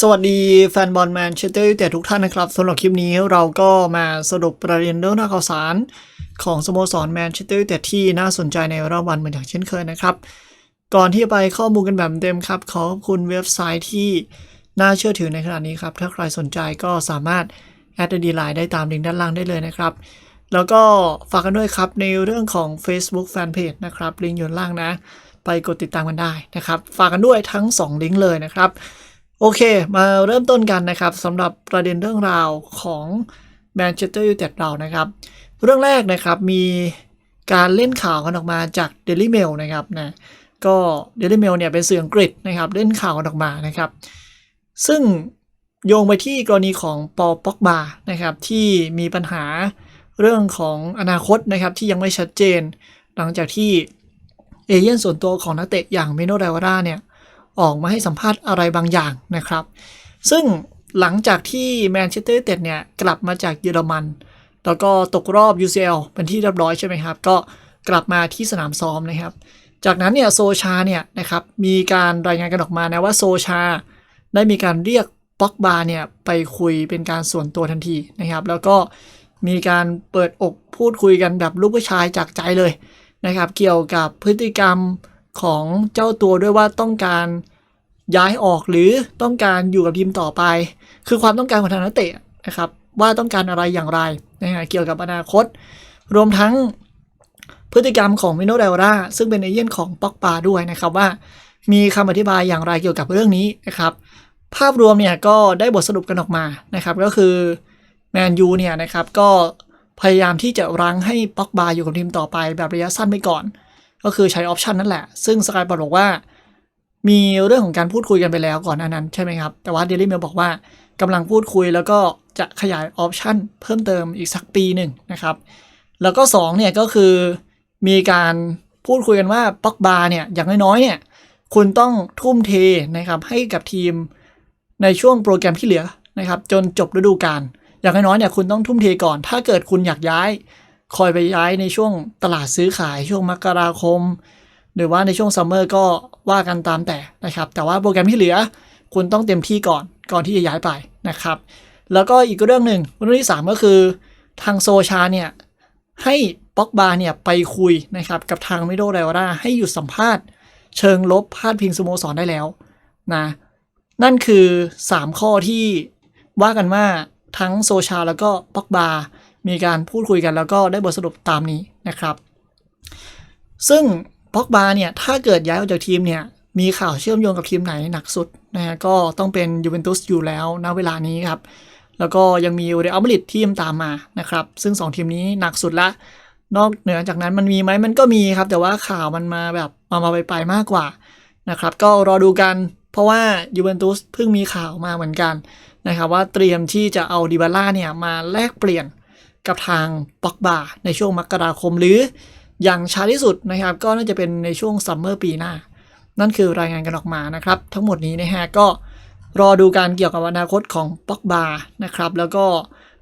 สวัสดีแฟนบอลแมนเชสเตอร์ยูไนเต็ดทุกท่านนะครับสำหรับคลิปนี้เราก็มาสรุปประเด็นเรื่องราวข่าวสารของสโมสรแมนเชสเตอร์ยูไนเต็ดที่น่าสนใจในรอบวันเหมือนอย่างเช่นเคยนะครับ ก่อนที่จะไปข้อมูลกันแบบเต็มครับ ขอขอบคุณเว็บไซต์ที่น่าเชื่อถือในขณะนี้ครับ ถ้าใครสนใจก็สามารถแอดดีไลน์ได้ตามลิงก์ด้านล่างได้เลยนะครับ แล้วก็ฝากกันด้วยครับในเรื่องของ Facebook Fanpage นะครับลิงก์อยู่ด้านล่างนะ ไปกดติดตามกันได้นะครับ ฝากกันด้วยทั้ง 2 ลิงก์เลยนะครับ โอเค มาเริ่มต้นกันนะครับสำหรับประเด็นเรื่องราวของแมนเชสเตอร์ยูไนเต็ดเรานะครับ เรื่องแรกนะครับมีการเล่นข่าวกันออกมาจาก Daily Mail นะครับนะก็ Daily Mail เนี่ยเป็นสื่ออังกฤษนะครับเล่นข่าวกันออกมานะครับ ซึ่งโยงไปที่กรณีของปอป็อกบานะครับที่มีปัญหาเรื่องของอนาคตนะครับที่ยังไม่ชัดเจน หลังจากที่เอเย่นส่วนตัวของนักเตะอย่างเมโนไดวาร่าเนี่ย ออกมาให้สัมภาษณ์อะไรบางอย่างนะครับ ซึ่งหลังจากที่แมนเชสเตอร์ยูไนเต็ดเนี่ยกลับมาจากเยอรมัน แล้วก็ตกรอบ UCL เป็นที่เรียบร้อยใช่ไหมครับ ก็กลับมาที่สนามซ้อมนะครับ จากนั้นเนี่ยโซชาเนี่ยนะครับมีการรายงานกันออกมานะว่าโซชา ได้มีการเรียกป็อกบาเนี่ยไปคุยเป็นการส่วนตัวทันทีนะครับ แล้วก็มีการเปิดอกพูดคุยกันแบบลูกผู้ชายจากใจเลยนะครับ เกี่ยวกับพฤติกรรม ของเจ้าตัวด้วยว่าต้องการย้ายออกหรือต้องการอยู่กับทีมต่อไป คือความต้องการของทางนักเตะนะครับ ว่าต้องการอะไรอย่างไรนะฮะเกี่ยวกับอนาคต รวมทั้งพฤติกรรมของมิโนเดลราซึ่งเป็นเอเย่นของป็อกปาด้วยนะครับว่ามีคำอธิบายอย่างไรเกี่ยวกับเรื่องนี้นะครับ ภาพรวมเนี่ยก็ได้บทสรุปกันออกมานะครับ ก็คือแมนยูเนี่ยนะครับก็พยายามที่จะรั้งให้ป็อกบาอยู่กับทีมต่อไปแบบระยะสั้นไปก่อน ก็คือใช้ออปชันนั่นแหละ ซึ่งสกายปอบอกว่า มีเรื่องของการพูดคุยกันไปแล้วก่อนหนานั้นใช่ไหมครับ แต่ว่าเดลี่เมลบอกว่ากำลังพูดคุยแล้วก็จะขยายออปชันเพิ่มเติมอีกสักปีหนึ่งนะครับ แล้วก็2เนี่ยก็คือมีการพูดคุยกันว่าป็อกบาเนี่ยอย่างน้อยๆเนี่ยคุณต้องทุ่มเทนะครับให้กับทีมในช่วงโปรแกรมที่เหลือนะครับจนจบฤดูกาลอย่างน้อยๆเนี่ยคุณต้องทุ่มเทก่อน ถ้าเกิดคุณอยากย้าย คอยไปย้ายในช่วงตลาดซื้อขายช่วงมกราคม หรือว่าในช่วงซัมเมอร์ก็ว่ากันตามแต่นะครับ แต่ว่าโปรแกรมที่เหลือ คุณต้องเต็มที่ก่อนก่อนที่จะย้ายไปนะครับ แล้วก็อีกเรื่องหนึ่งเรื่องที่ 3 ก็คือทางโซชาเนี่ยให้ป็อกบาเนี่ยไปคุยนะครับกับทางมิโดเรวราให้หยุดสัมภาษณ์ เชิงลบพาดพิงสโมสรได้แล้วนะนั่นคือ 3 ข้อที่ว่ากันว่าทั้งโซชาแล้วก็ป็อกบา มีการพูดคุยกันแล้วก็ได้บทสรุปตามนี้นะครับ ซึ่งป็อกบาเนี่ยถ้าเกิดย้ายออกจากทีมเนี่ยมีข่าวเชื่อมโยงกับทีมไหนหนักสุดนะฮะก็ต้องเป็นยูเวนตุสอยู่แล้วณเวลานี้ครับ แล้วก็ยังมีเรอัลมาดริดที่ตามมานะครับ ซึ่ง 2 ทีมนี้หนักสุดละนอกเหนือจากนั้นมันมีไหมมันก็มีครับ แต่ว่าข่าวมันมาแบบมามาไปไปมากกว่านะครับ ก็รอดูกันเพราะว่ายูเวนตุสเพิ่งมีข่าวมาเหมือนกันนะครับว่าเตรียมที่จะเอาดิบาล่าเนี่ยมาแลกเปลี่ยน กับทางป็อกบาในช่วงมกราคม หรืออย่างช้าที่สุดนะครับก็น่าจะเป็นในช่วงซัมเมอร์ปีหน้า นั่นคือรายงานกันออกมานะครับ ทั้งหมดนี้นะฮะก็รอดูการเกี่ยวกับอนาคตของป็อกบานะครับแล้วก็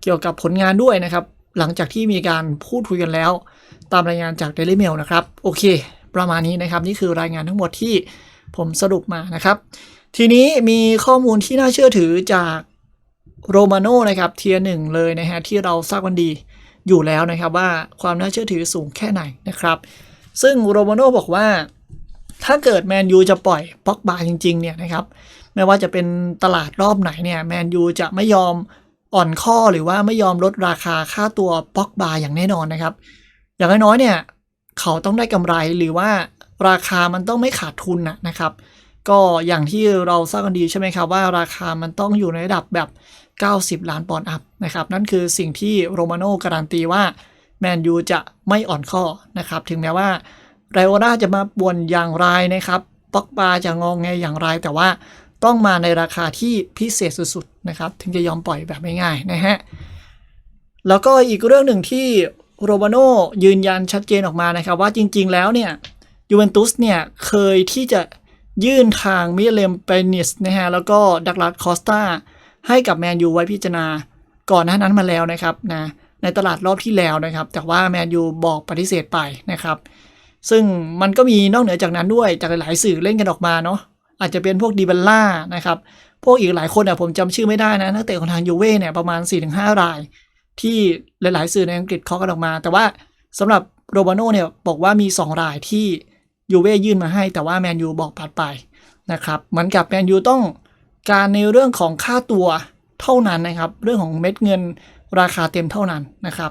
เกี่ยวกับผลงานด้วยนะครับ หลังจากที่มีการพูดคุยกันแล้ว ตามรายงานจาก Daily Mail นะครับ โอเค ประมาณนี้นะครับ นี่คือรายงานทั้งหมดที่ผมสรุปมานะครับ ทีนี้มีข้อมูลที่น่าเชื่อถือจาก โรมาโนนะครับเทียหนึ่งเลยนะฮะที่เราทราบกันดีอยู่แล้วนะครับว่าความน่าเชื่อถือสูงแค่ไหนนะครับ ซึ่งโรมาโนบอกว่า ถ้าเกิดแมนยูจะปล่อยป็อกบาจริง ๆ เนี่ยนะครับไม่ว่าจะเป็นตลาดรอบไหนเนี่ยแมนยูจะไม่ยอมอ่อนข้อหรือว่าไม่ยอมลดราคาค่าตัวป็อกบาอย่างแน่นอนนะครับ อย่างน้อยๆเนี่ยเขาต้องได้กำไรหรือว่าราคามันต้องไม่ขาดทุนนะนะครับ ก็อย่างที่เราทราบกันดีใช่ไหมครับว่าราคามันต้องอยู่ในระดับแบบ 90 ล้านปอนด์อัพนะครับนั่นคือสิ่งที่โรมาโน่การันตีว่าแมนยูจะไม่อ่อนข้อนะครับถึงแม้ว่าไรโอราจะมาบ่นอย่างไรนะครับป็อกบาจะงองไงอย่างไร แต่ว่าต้องมาในราคาที่พิเศษสุดๆนะครับถึงจะยอมปล่อยแบบง่ายๆนะฮะแล้วก็อีกเรื่องหนึ่งที่โรมาโน่ยืนยันชัดเจนออกมานะครับว่าจริงๆแล้วเนี่ยยูเวนตุสเนี่ยเคยที่จะยื่นทางมิเลมเปนิสนะฮะแล้วก็ดักลาสคอสตา ให้กับแมนยูไว้พิจารณาก่อนหน้านั้นมาแล้วนะครับนะในตลาดรอบที่แล้วนะครับ แต่ว่าแมนยูบอกปฏิเสธไปนะครับ ซึ่งมันก็มีนอกเหนือจากนั้นด้วยจากหลายสื่อเล่นกันออกมาเนาะอาจจะเป็นพวกดีบัลล่านะครับ พวกอีกหลายคนอะผมจำชื่อไม่ได้นะนักเตะของทางยูเว่เนี่ยประมาณ 4-5 ราย ที่หลาย ๆ สื่อในอังกฤษเคาะกันออกมา แต่ว่าสำหรับโรบาโน่เนี่ยบอกว่ามี 2 รายที่ยูเว่ยื่นมาให้ แต่ว่าแมนยูบอกปัดไปนะครับเหมือนกับแมนยูต้อง การในเรื่องของค่าตัวเท่านั้นนะครับ เรื่องของเม็ดเงินราคาเต็มเท่านั้นนะครับ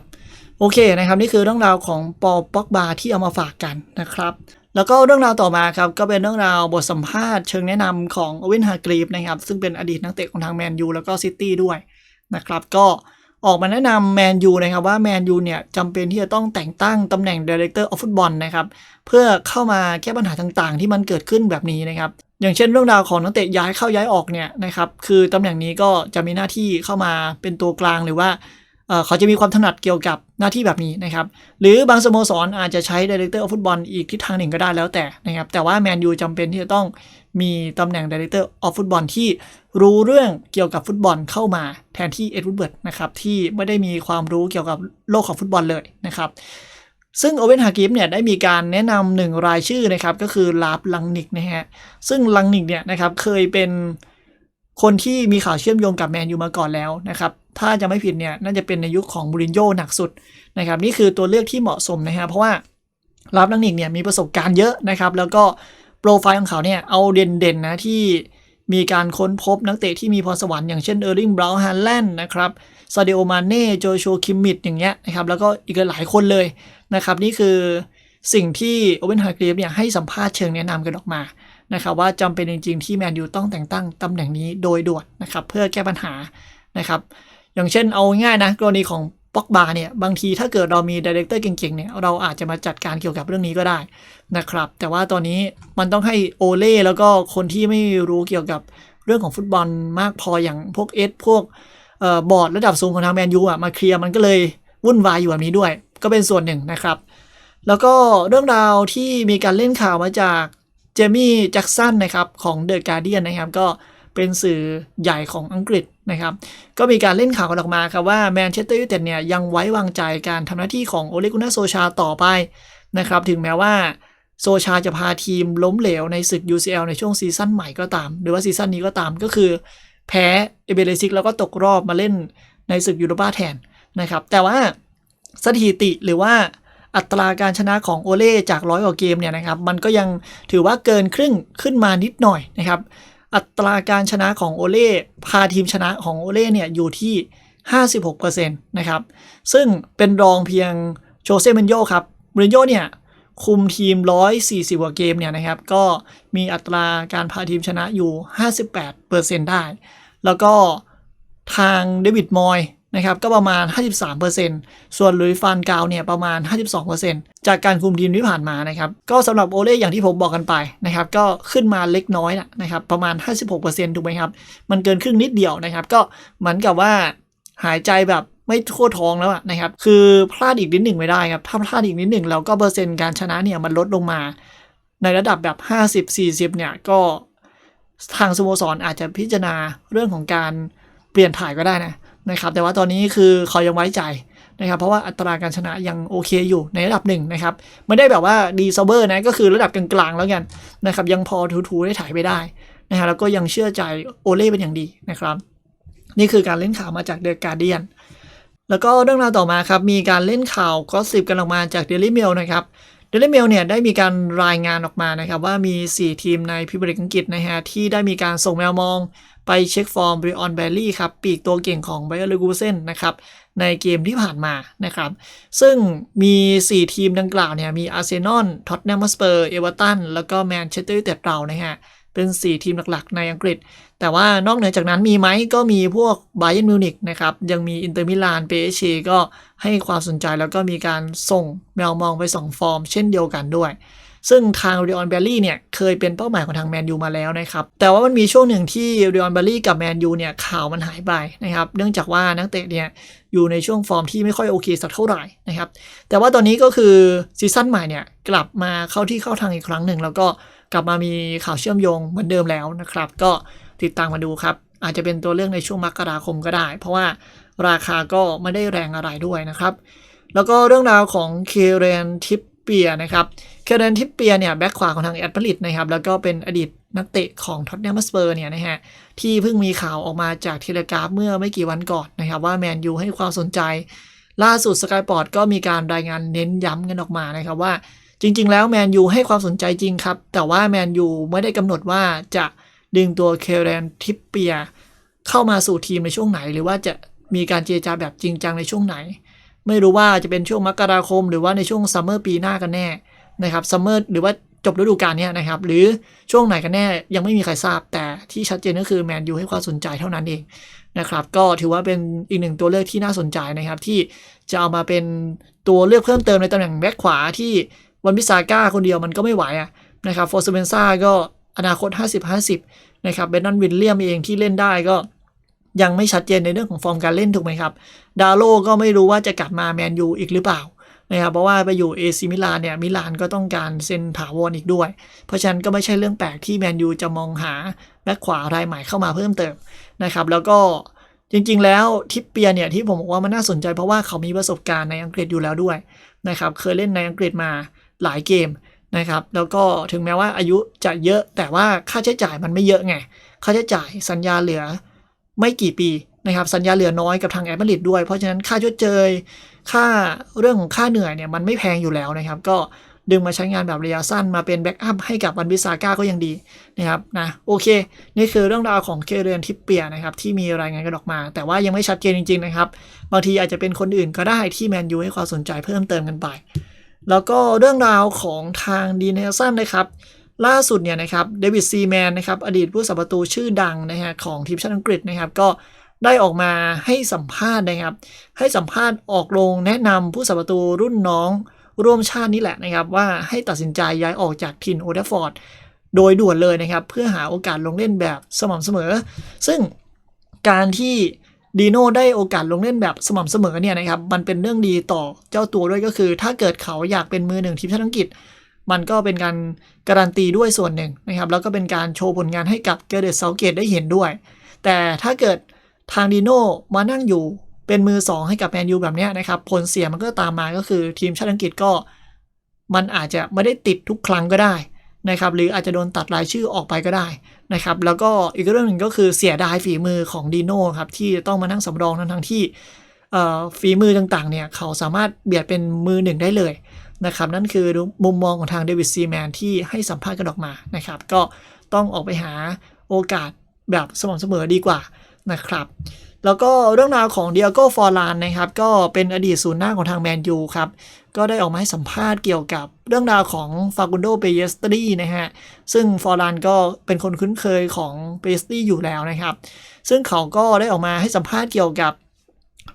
โอเคนะครับนี่คือเรื่องราวของปอป็อกบาที่เอามาฝากกันนะครับแล้วก็เรื่องราวต่อมาครับก็เป็นเรื่องราวบทสัมภาษณ์เชิงแนะนำของอเวนฮากรีฟนะครับซึ่งเป็นอดีตนักเตะของทางแมนยูแล้วก็ซิตี้ด้วยนะครับก็ออกมาแนะนำแมนยูนะครับว่าแมนยูเนี่ยจำเป็นที่จะต้องแต่งตั้งตำแหน่ง Director of Football นะครับเพื่อเข้ามาแก้ปัญหาต่างๆ ที่มันเกิดขึ้นแบบนี้นะครับ อย่างเช่นเรื่องราวของนักเตะย้ายเข้าย้ายออกเนี่ยนะครับคือตำแหน่งนี้ก็จะมีหน้าที่เข้ามาเป็นตัวกลางหรือว่าเขาจะมีความถนัดเกี่ยวกับหน้าที่แบบนี้นะครับ หรือบางสโมสรอาจจะใช้ Director of Football อีกทิศทางหนึ่งก็ได้แล้วแต่นะครับ แต่ว่าแมนยูจำเป็นที่จะต้องมีตำแหน่ง Director of Football ที่รู้เรื่องเกี่ยวกับฟุตบอลเข้ามาแทนที่เอ็ดวูดเบิร์ดนะครับที่ไม่ได้มีความรู้เกี่ยวกับโลกของฟุตบอลเลยนะครับ ซึ่งโอเวนฮากิฟเนี่ยได้มีการแนะนำหนึ่งรายชื่อนะครับ ก็คือลาบลังนิกนะฮะซึ่งลังนิกเนี่ยนะครับเคยเป็นคนที่มีข่าวเชื่อมโยงกับแมนยูมาก่อนแล้วนะครับถ้าจะไม่ผิดเนี่ยน่าจะเป็นในยุคของบูรินโญ่หนักสุดนะครับนี่คือตัวเลือกที่เหมาะสมนะฮะเพราะว่าลาบลังนิกเนี่ยมีประสบการณ์เยอะนะครับแล้วก็โปรไฟล์ของเขาเนี่ยเอาเด่นๆนะที่มีการค้นพบนักเตะที่มีพรสวรรค์อย่างเช่นเออร์ลิงบราวน์ฮันแลนด์นะครับซาเดโอมาเน่โจชัวคิมมิดอย่างเงี้ยนะครับแล้วก็อีกหลายคนเลย นะครับนี่คือสิ่งที่โอเวนฮาร์กรีฟเนี่ยให้สัมภาษณ์เชิงแนะนำกันออกมานะครับว่าจำเป็นจริงๆที่แมนยูต้องแต่งตั้งตำแหน่งนี้โดยด่วนนะครับเพื่อแก้ปัญหานะครับอย่างเช่นเอาง่ายนะกรณีของป็อกบาเนี่ยบางทีถ้าเกิดเรามีดีเรคเตอร์เก่งๆเนี่ยเราอาจจะมาจัดการเกี่ยวกับเรื่องนี้ก็ได้นะครับ แต่ว่าตอนนี้มันต้องให้โอเล่แล้วก็คนที่ไม่รู้เกี่ยวกับเรื่องของฟุตบอลมากพออย่างพวกเอสพวกบอร์ดระดับสูงของทางแมนยูอะมาเคลียร์มันก็เลยวุ่นวายอยู่แบบนี้ด้วย ก็เป็นส่วนหนึ่งนะครับ แล้วก็เรื่องราวที่มีการเล่นข่าวมาจากเจมี่แจ็กสันนะครับของเดอะการเดียนนะครับ ก็เป็นสื่อใหญ่ของอังกฤษนะครับ ก็มีการเล่นข่าวกันออกมาครับว่าแมนเชสเตอร์ยูไนเต็ดเนี่ยยังไว้วางใจการทำหน้าที่ของโอเลกุน่าโซชาต่อไปนะครับ ถึงแม้ว่าโซชาจะพาทีมล้มเหลวในศึก UCL ในช่วงซีซั่นใหม่ก็ตาม หรือว่าซีซั่นนี้ก็ตามก็คือ แพ้เอเบเรซิกแล้วก็ตกรอบมาเล่นในศึกยูโรปาแทนนะครับ แต่ว่า สถิติหรือว่าอัตราการชนะของโอเล่จากร้อยกว่าเกมเนี่ยนะครับมันก็ยังถือว่าเกินครึ่งขึ้นมานิดหน่อยนะครับ อัตราการชนะของโอเล่พาทีมชนะของโอเล่เนี่ยอยู่ที่ 56%นะครับ ซึ่งเป็นรองเพียงโชเซ่เมนโยครับเมนโยเนี่ยคุมทีม 140 กว่าเกมเนี่ยนะครับ ก็มีอัตราการพาทีมชนะอยู่ 58%ได้ แล้วก็ทางเดวิดมอย นะครับก็ประมาณ 53%ส่วนลุยฟานกาวเนี่ยประมาณ 52%จากการคุมทีมที่ผ่านมานะครับก็สำหรับโอเล่อย่างที่ผมบอกกันไปนะครับก็ขึ้นมาเล็กน้อยนะครับประมาณ 56%ถูกไหมครับมันเกินครึ่งนิดเดียวนะครับก็เหมือนกับว่าหายใจแบบไม่ทั่วท้องแล้วนะครับ คือพลาดอีกนิดหนึ่งไม่ได้ครับ ถ้าพลาดอีกนิดหนึ่งแล้วก็เปอร์เซ็นต์การชนะเนี่ยมันลดลงมา ในระดับแบบ 50-40 เนี่ยก็ทางสโมสรอาจจะพิจารณาเรื่องของการเปลี่ยนถ่ายก็ได้นะ นะครับแต่ว่าตอนนี้คือเขายังไว้ใจนะครับเพราะว่าอัตราการชนะยังโอเคอยู่ในระดับหนึ่งนะครับไม่ได้แบบว่าดีซเบอร์นะก็คือระดับกลางๆแล้วกันนะครับยังพอทูๆได้ถ่ายไปได้นะฮะแล้วก็ยังเชื่อใจโอเล่เป็นอย่างดีนะครับ นี่คือการเล่นข่าวมาจากเดอะการ์เดียนแล้วก็เรื่องราวต่อมาครับมีการเล่นข่าวก็สิบกันออกมาจากเดลิเมลนะครับเดลิเมลเนี่ยได้มีการรายงานออกมานะครับว่ามี 4 ทีมในพิบริกอังกฤษนะฮะที่ได้มีการส่งแมวมอง ไปเช็คฟอร์มบริออนแบลลี่ครับปีกตัวเก่งของไบเออร์เลกูเซนนะครับในเกมที่ผ่านมานะครับ ซึ่งมี 4 ทีมดังกล่าวเนี่ยมีอาร์เซนอลท็อตแนมสเปอร์เอเวอร์ตันแล้วก็แมนเชสเตอร์ยูไนเต็ดเรานะฮะเป็น 4 ทีมหลักๆ ในอังกฤษ แต่ว่านอกเหนือจากนั้นมีไหมก็มีพวกไบเ e นมิวนิกนะครับยังมีอินเตอร์มิลานเปเชก็ให้ความสนใจแล้วก็มีการส่งแมวมองไป2ฟอร์ม เช่นเดียวกันด้วย ซึ่งทางเรออนเบลลี่เนี่ยเคยเป็นเป้าหมายของทางแมนยูมาแล้วนะครับ แต่ว่ามันมีช่วงหนึ่งที่เรออนเบลลี่กับแมนยูเนี่ยข่าวมันหายไปนะครับ เนื่องจากว่านักเตะเนี่ยอยู่ในช่วงฟอร์มที่ไม่ค่อยโอเคสักเท่าไหร่นะครับ แต่ว่าตอนนี้ก็คือซีซั่นใหม่เนี่ยกลับมาเข้าที่เข้าทางอีกครั้งหนึ่ง แล้วก็กลับมามีข่าวเชื่อมโยงเหมือนเดิมแล้วนะครับ ก็ติดตามมาดูครับ อาจจะเป็นตัวเลือกในช่วงมกราคมก็ได้ เพราะว่าราคาก็ไม่ได้แรงอะไรด้วยนะครับ แล้วก็เรื่องราวของเคเรนทิป เปียนะครับเคเรนทิปเปียเนี่ยแบ็คขวาของทางแอตมาดริดนะครับแล้วก็เป็นอดีตนักเตะของท็อตแนมสเปอร์เนี่ยนะฮะที่เพิ่งมีข่าวออกมาจากเทเลกราฟเมื่อไม่กี่วันก่อนนะครับว่าแมนยูให้ความสนใจ ล่าสุดสกายปอร์ตก็มีการรายงานเน้นย้ำกันออกมานะครับว่าจริง ๆ แล้วแมนยูให้ความสนใจจริงครับ แต่ว่าแมนยูไม่ได้กำหนดว่าจะดึงตัวเคเรนทิปเปียเข้ามาสู่ทีมในช่วงไหน หรือว่าจะมีการเจรจาแบบจริงจังในช่วงไหน ไม่รู้ว่าจะเป็นช่วงมกราคม หรือว่าในช่วงซัมเมอร์ปีหน้ากันแน่นะครับซัมเมอร์หรือว่าจบฤดูกาลนี้นะครับ หรือช่วงไหนกันแน่ยังไม่มีใครทราบ แต่ที่ชัดเจนก็คือแมนยูให้ความสนใจเท่านั้นเองนะครับ ก็ถือว่าเป็นอีกหนึ่งตัวเลือกที่น่าสนใจนะครับ ที่จะเอามาเป็นตัวเลือกเพิ่มเติมในตำแหน่งแบ็คขวาที่วันพิซาก้าคนเดียวมันก็ไม่ไหวอะนะครับโฟร์เซเบนซ่าก็อนาคต 50-50นะครับเบนนอนวินเลียมเองที่เล่นได้ก็ ยังไม่ชัดเจนในเรื่องของฟอร์มการเล่นถูกไหมครับ ดาโลก็ไม่รู้ว่าจะกลับมาแมนยูอีกหรือเปล่านะครับเพราะว่าไปอยู่เอซิมิลานเนี่ยมิลานก็ต้องการเซ็นถาวรอีกด้วย เพราะฉะนั้นก็ไม่ใช่เรื่องแปลกที่แมนยูจะมองหาแบ็คขวารายใหม่เข้ามาเพิ่มเติมนะครับแล้วก็จริงๆ แล้วทิปเปียเนี่ยที่ผมบอกว่ามันน่าสนใจเพราะว่าเขามีประสบการณ์ในอังกฤษอยู่แล้วด้วยนะครับเคยเล่นในอังกฤษมาหลายเกมนะครับแล้วก็ถึงแม้ว่าอายุจะเยอะแต่ว่าค่าใช้จ่ายมันไม่เยอะไงค่าใช้จ่ายสัญญาเหลือ ไม่กี่ปีนะครับสัญญาเหลือน้อยกับทางแอตมาดริดด้วย เพราะฉะนั้นค่าชดเชยค่าเรื่องของค่าเหนื่อยเนี่ยมันไม่แพงอยู่แล้วนะครับ ก็ดึงมาใช้งานแบบระยะสั้นมาเป็นแบ็กอัพให้กับวันบิซาก้าก็ยังดีนะครับนะโอเค นี่คือเรื่องราวของเคเรียนทิปเปียนะครับที่มีรายงานกันออกมา แต่ว่ายังไม่ชัดเจนจริง ๆ นะครับ บางทีอาจจะเป็นคนอื่นก็ได้ที่แมนยูให้ความสนใจเพิ่มเติมกันไป แล้วก็เรื่องราวของทางดีเนลสันนะครับ ล่าสุดเนี่ยนะครับเดวิดซีแมนนะครับอดีตผู้สับประตูชื่อดังนะฮะของทีมชาติอังกฤษนะครับก็ได้ออกมาให้สัมภาษณ์นะครับ ให้สัมภาษณ์ออกโรงแนะนำผู้สับประตูรุ่นน้องร่วมชาตินี่แหละนะครับ ว่าให้ตัดสินใจย้ายออกจากทินโอเดฟอร์ดโดยด่วนเลยนะครับ เพื่อหาโอกาสลงเล่นแบบสม่ำเสมอ ซึ่งการที่ดีโน่ได้โอกาสลงเล่นแบบสม่ำเสมอเนี่ยนะครับมันเป็นเรื่องดีต่อเจ้าตัวด้วยก็คือ ถ้าเกิดเขาอยากเป็นมือหนึ่งทีมชาติอังกฤษ มันก็เป็นการการันตีด้วยส่วนหนึ่งนะครับ แล้วก็เป็นการโชว์ผลงานให้กับเกเรตเซาเกตได้เห็นด้วย แต่ถ้าเกิดทางดีโน่มานั่งอยู่เป็นมือ 2 ให้กับแมนยูแบบนี้นะครับ ผลเสียมันก็ตามมาก็คือทีมชาติอังกฤษก็ มันอาจจะไม่ได้ติดทุกครั้งก็ได้นะครับหรืออาจจะโดนตัดรายชื่อออกไปก็ได้นะครับ แล้วก็อีกเรื่องหนึ่งก็คือเสียดายฝีมือของดีโน่ครับที่ต้องมานั่งสำรองทั้งทั้งที่ฝีมือต่างๆเนี่ยเขาสามารถเบียดเป็นมือหนึ่งได้เลย นะครับ นั่นคือมุมมองของทางเดวิดซีแมนที่ให้สัมภาษณ์กันออกมานะครับ ก็ต้องออกไปหาโอกาสแบบสม่ำเสมอดีกว่านะครับ แล้วก็เรื่องราวของเดียโก้ฟอร์ลานนะครับ ก็เป็นอดีตศูนย์หน้าของทางแมนยูครับ ก็ได้ออกมาให้สัมภาษณ์เกี่ยวกับเรื่องราวของฟากุนโดเปเยสตรีนะฮะ ซึ่งฟอร์ลานก็เป็นคนคุ้นเคยของเปเยสตรีอยู่แล้วนะครับ ซึ่งเขาก็ได้ออกมาให้สัมภาษณ์เกี่ยวกับ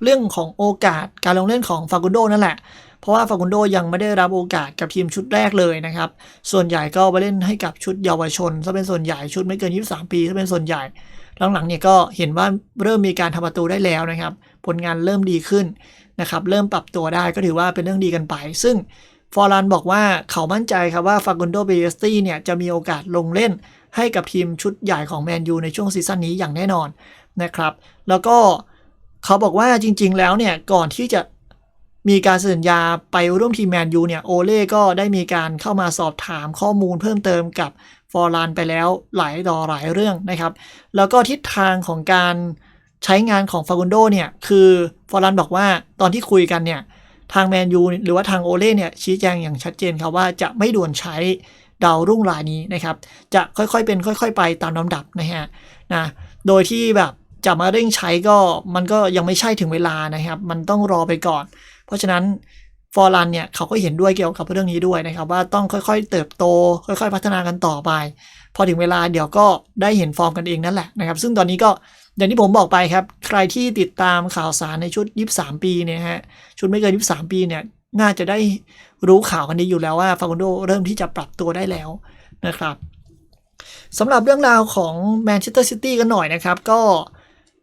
เรื่องของโอกาสการลงเล่นของฟากุนโดนั่นแหละ เพราะว่าฟากุนโดยังไม่ได้รับโอกาสกับทีมชุดแรกเลยนะครับ ส่วนใหญ่ก็ไปเล่นให้กับชุดเยาวชนซะเป็นส่วนใหญ่ชุดไม่เกิน 23 ปีซะเป็นส่วนใหญ่หลังๆเนี่ยก็เห็นว่าเริ่มมีการทำประตูได้แล้วนะครับ ผลงานเริ่มดีขึ้นนะครับ เริ่มปรับตัวได้ก็ถือว่าเป็นเรื่องดีกันไป ซึ่งฟอร์ลันบอกว่าเขามั่นใจครับว่าฟากุนโดเบเยสตี้เนี่ยจะมีโอกาสลงเล่นให้กับทีมชุดใหญ่ของแมนยูในช่วงซีซั่นนี้อย่างแน่นอนนะครับ แล้วก็เขาบอกว่าจริงๆแล้วเนี่ยก่อนที่จะ มีการเซ็นสัญญาไปร่วมทีมแมนยูเนี่ยโอเล่ก็ได้มีการเข้ามาสอบถามข้อมูลเพิ่มเติมกับฟอร์ลานไปแล้วหลายต่อหลายเรื่องนะครับ แล้วก็ทิศทางของการใช้งานของฟากุนโดเนี่ย คือฟอร์ลานบอกว่าตอนที่คุยกันเนี่ย ทางแมนยูหรือว่าทางโอเล่เนี่ย ชี้แจงอย่างชัดเจนครับว่าจะไม่ด่วนใช้ดาวรุ่งรายนี้นะครับ จะค่อยๆเป็นค่อย ๆ ไปตามลำดับนะฮะนะโดยที่แบบจะมาเร่งใช้ก็มันก็ยังไม่ใช่ถึงเวลานะครับ มันต้องรอไปก่อน เพราะฉะนั้นฟอร์ลันเนี่ยเขาก็เห็นด้วยเกี่ยวกับเรื่องนี้ด้วยนะครับว่าต้องค่อยๆ เติบโต ค่อย ๆ พัฒนากันต่อไป พอถึงเวลาเดี๋ยวก็ได้เห็นฟอร์มกันเองนั่นแหละนะครับ ซึ่งตอนนี้ก็อย่างที่ผมบอกไปครับ ใครที่ติดตามข่าวสารในชุด 23 ปีเนี่ยฮะชุดไม่เกิน 23 ปีเนี่ยน่าจะได้รู้ข่าวกันดีอยู่แล้วว่าฟากุนโดเริ่มที่จะปรับตัวได้แล้วนะครับสำหรับเรื่องราวของแมนเชสเตอร์ซิตี้กันหน่อยนะครับ ก็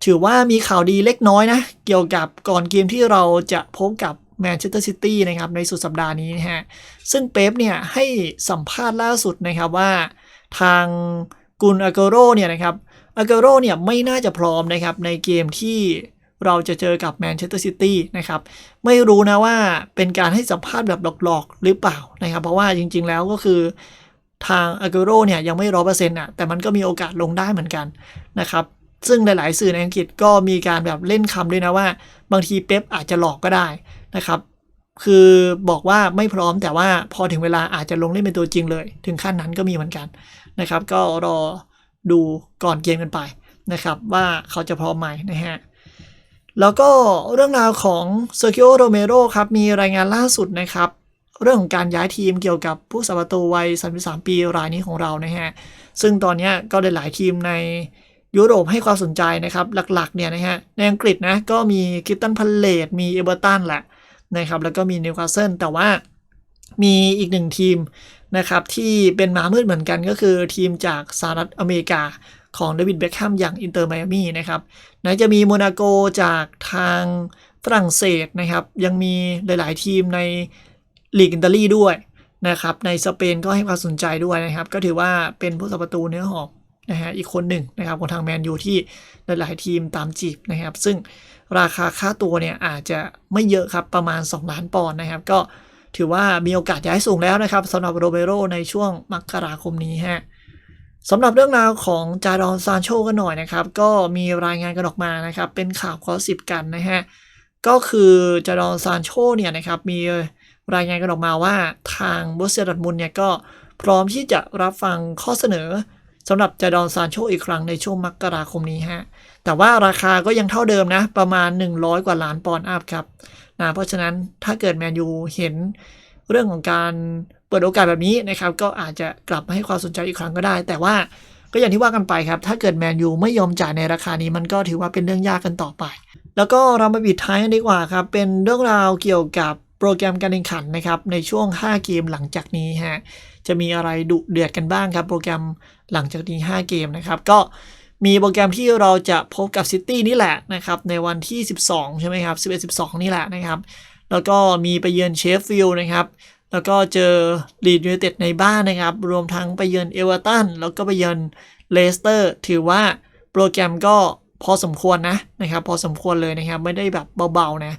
ถือว่ามีข่าวดีเล็กน้อยนะ เกี่ยวกับก่อนเกมที่เราจะพบกับแมนเชสเตอร์ซิตี้นะครับในสุดสัปดาห์นี้นะฮะ ซึ่งเป๊ปเนี่ยให้สัมภาษณ์ล่าสุดนะครับว่าทางกุนอาเกโรเนี่ยนะครับอาเกโรเนี่ยไม่น่าจะพร้อมนะครับในเกมที่เราจะเจอกับแมนเชสเตอร์ซิตี้นะครับ ไม่รู้นะว่าเป็นการให้สัมภาษณ์แบบหลอกๆ หรือเปล่านะครับ เพราะว่าจริงๆแล้วก็คือทางอากโรเนี่ยยังไม่ร้อเปอร์เซ็นต์อะแต่มันก็มีโอกาสลงได้เหมือนกันนะครับ ซึ่งหลาย ๆ สื่อในอังกฤษก็มีการแบบเล่นคำด้วยนะว่า บางทีเป๊ปอาจจะหลอกก็ได้นะครับ คือบอกว่าไม่พร้อมแต่ว่าพอถึงเวลาอาจจะลงเล่นเป็นตัวจริงเลย ถึงขั้นนั้นก็มีเหมือนกันนะครับ ก็รอดูก่อนเกมกันไปนะครับ ว่าเขาจะพร้อมไหมนะฮะแล้วก็เรื่องราวของเซอร์ i ิโอโรเมโรครับ มีรายงานล่าสุดนะครับ เรื่องของการย้ายทีมเกี่ยวกับผู้สาประตูวัย 33 ปีรายนี้ของเรานะฮะ ซึ่งตอนนี้ก็หลายๆทีมใน ยุโรปให้ความสนใจนะครับ หลักๆเนี่ยนะฮะในอังกฤษนะก็มีคิตตันพัลเลตมีเอเบอร์ตันแหละนะครับแล้วก็มีนิวคาสเซิลแต่ว่ามีอีกหนึ่งทีมนะครับที่เป็นหมามืดเหมือนกันก็คือทีมจากสหรัฐอเมริกาของเดวิดเบคแฮมอย่างอินเตอร์ไมอามีนะครับไหนจะมีโมนาโกจากทางฝรั่งเศสนะครับยังมีหลาย ๆ ทีมในลีกอิตาลีด้วยนะครับในสเปนก็ให้ความสนใจด้วยนะครับ ก็ถือว่าเป็นผู้สัประตูเนื้อหอม นะฮะอีกคนหนึ่งนะครับของทางแมนยูที่หลายๆทีมตามจีบนะครับ ซึ่งราคาค่าตัวเนี่ยอาจจะไม่เยอะครับประมาณ 2 ล้านปอนด์นะครับ ก็ถือว่ามีโอกาสย้ายสูงแล้วนะครับสำหรับโรเบโรในช่วงมกราคมนี้ฮะสำหรับเรื่องราวของจาดอนซานโชกันหน่อยนะครับ ก็มีรายงานกันออกมานะครับ เป็นข่าวคอสิบกันนะฮะก็คือจาดอนซานโชเนี่ยนะครับมีรายงานกันออกมาว่าทางบอสเซียดอร์ทมุนเนี่ยก็พร้อมที่จะรับฟังข้อเสนอ สำหรับจดอนซานโชอีกครั้งในช่วงมกราคมนี้ฮะ แต่ว่าราคาก็ยังเท่าเดิมนะ ประมาณ 100 กว่าล้านปอนด์อัพครับนะเพราะฉะนั้นถ้าเกิดแมนยูเห็นเรื่องของการเปิดโอกาสแบบนี้นะครับ ก็อาจจะกลับมาให้ความสนใจอีกครั้งก็ได้ แต่ว่าก็อย่างที่ว่ากันไปครับ ถ้าเกิดแมนยูไม่ยอมจ่ายในราคานี้มันก็ถือว่าเป็นเรื่องยากกันต่อไป แล้วก็เรามาปิดท้ายกันดีกว่าครับ เป็นเรื่องราวเกี่ยวกับโปรแกรมการแข่งขันนะครับในช่วง 5 เกมหลังจากนี้ฮะ จะมีอะไรดุเดือดกันบ้างครับ โปรแกรมหลังจากนี้ 5 เกมนะครับ ก็มีโปรแกรมที่เราจะพบกับซิตี้นี่แหละนะครับ ในวันที่ 12 ใช่ไหมครับ 11 12 นี่แหละนะครับ แล้วก็มีไปเยือนเชฟฟิลด์นะครับแล้วก็เจอลีดยูไนเต็ดในบ้านนะครับ รวมทั้งไปเยือนเอเวอร์ตันแล้วก็ไปเยือนเลสเตอร์ ถือว่าโปรแกรมก็พอสมควรนะนะครับ พอสมควรเลยนะครับ ไม่ได้แบบเบาๆนะ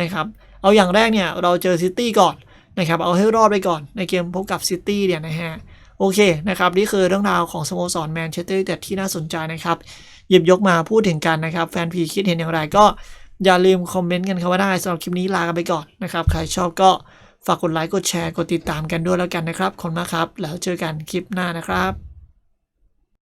นะครับ เอาอย่างแรกเนี่ย เราเจอซิตี้ก่อน นะครับเอาให้รอดไปก่อนในเกมพบกับซิตี้เนี่ยนะฮะโอเคนะครับนี่คือเรื่องราวของสโมสรแมนเชสเตอร์ยูไนเต็ดที่น่าสนใจนะครับหยิบยกมาพูดถึงกันนะครับแฟนพีคิดเห็นอย่างไรก็อย่าลืมคอมเมนต์กันเข้ามาได้สำหรับคลิปนี้ลากันไปก่อนนะครับใครชอบก็ฝากกดไลค์กดแชร์กดติดตามกันด้วยแล้วกันนะครับขอบคุณมากครับ แล้วเจอกันคลิปหน้านะครับ